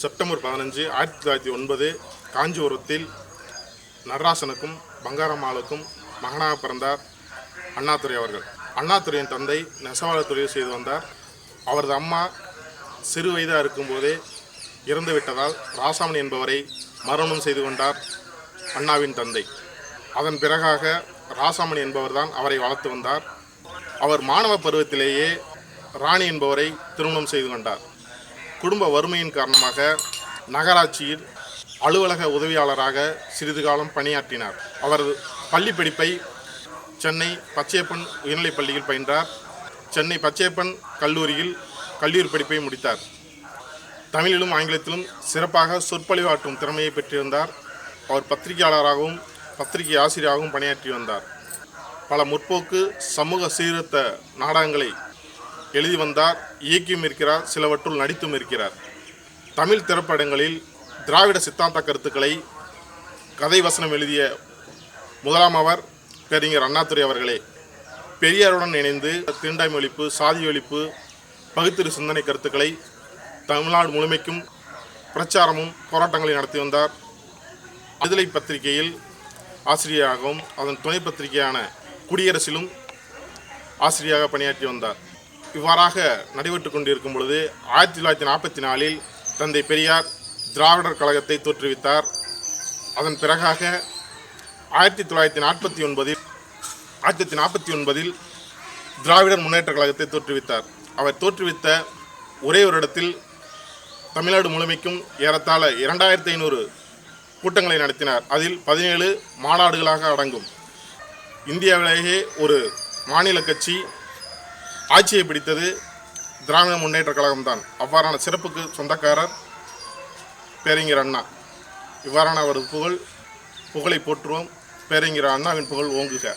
September பதினஞ்சு ஆயிரத்தி தொள்ளாயிரத்தி ஒன்பது காஞ்சிபுரத்தில் நடராசனுக்கும் பங்காரம்மாளுக்கும் மகனாக பிறந்தார் அண்ணாதுரை அவர்கள். அண்ணாதுரையின் தந்தை நெசவாள தொழில் செய்து வந்தார். அவரது அம்மா சிறு வயதாக இருக்கும்போதே இறந்துவிட்டதால் ராசாமன் ராசாமணி என்பவரை மரணம் செய்து கொண்டார் அண்ணாவின் தந்தை. அதன் பிறகாக ராசாமணி என்பவர்தான் அவரை வளர்த்து வந்தார். அவர் மாணவ பருவத்திலேயே ராணி என்பவரை திருமணம் செய்து கொண்டார். குடும்ப வறுமையின் காரணமாக நகராட்சியில் அலுவலக உதவியாளராக சிறிது காலம் பணியாற்றினார். அவரது பள்ளி படிப்பை சென்னை பச்சையப்பன் உயர்நிலைப் பள்ளியில் பயின்றார். சென்னை பச்சையப்பன் கல்லூரியில் கல்லூரி படிப்பை முடித்தார். தமிழிலும் ஆங்கிலத்திலும் சிறப்பாக சொற்பொழிவாற்றும் திறமையை பெற்றிருந்தார். அவர் பத்திரிகையாளராகவும் பத்திரிகை ஆசிரியராகவும் பணியாற்றி வந்தார். பல முற்போக்கு சமூக சீர்திருத்த நாடகங்களை எழுதி வந்தார் இயக்கியும் இருக்கிறார் சிலவற்றுள் நடித்தும் இருக்கிறார். தமிழ் திரைப்படங்களில் திராவிட சித்தாந்த கருத்துக்களை கதை வசனம் எழுதிய முதலாம் அவர் பேரிஞர் அண்ணாதுரை அவர்களே பெரியாருடன் இணைந்து தீண்டாமை ஒழிப்பு சாதி ஒழிப்பு பகுத்திரு சிந்தனை கருத்துக்களை தமிழ்நாடு முழுமைக்கும் பிரச்சாரமும் போராட்டங்களை நடத்தி வந்தார். விடுதலை பத்திரிகையில் ஆசிரியராகவும் அதன் துணை பத்திரிகையான குடியரசிலும் ஆசிரியராக பணியாற்றி வந்தார். இவ்வாறாக நடைபெற்று கொண்டிருக்கும் பொழுது ஆயிரத்தி தொள்ளாயிரத்தி நாற்பத்தி நாலில் தந்தை பெரியார் திராவிடர் கழகத்தை தோற்றுவித்தார். அதன் பிறகாக ஆயிரத்தி தொள்ளாயிரத்தி நாற்பத்தி ஒன்பதில் ஆயிரத்தி தொள்ளாயிரத்தி நாற்பத்தி ஒன்பதில் திராவிடர் முன்னேற்ற கழகத்தை தோற்றுவித்தார். அவர் தோற்றுவித்த ஒரே ஒரு இடத்தில் தமிழ்நாடு முழுமைக்கும் ஏறத்தாழ இரண்டாயிரத்தி ஐநூறு கூட்டங்களை நடத்தினார். அதில் பதினேழு மாநாடுகளாக அடங்கும். இந்தியாவிலேயே ஒரு மாநில கட்சி ஆட்சியை பிடித்தது திராவிட முன்னேற்ற கழகம்தான். அவ்வாறான சிறப்புக்கு சொந்தக்காரர் பேரறிஞர் அண்ணா. இவ்வாறான அவரது புகழ் புகழை போற்றுவோம். பேரறிஞர் அண்ணாவின் புகழ் ஓங்குக.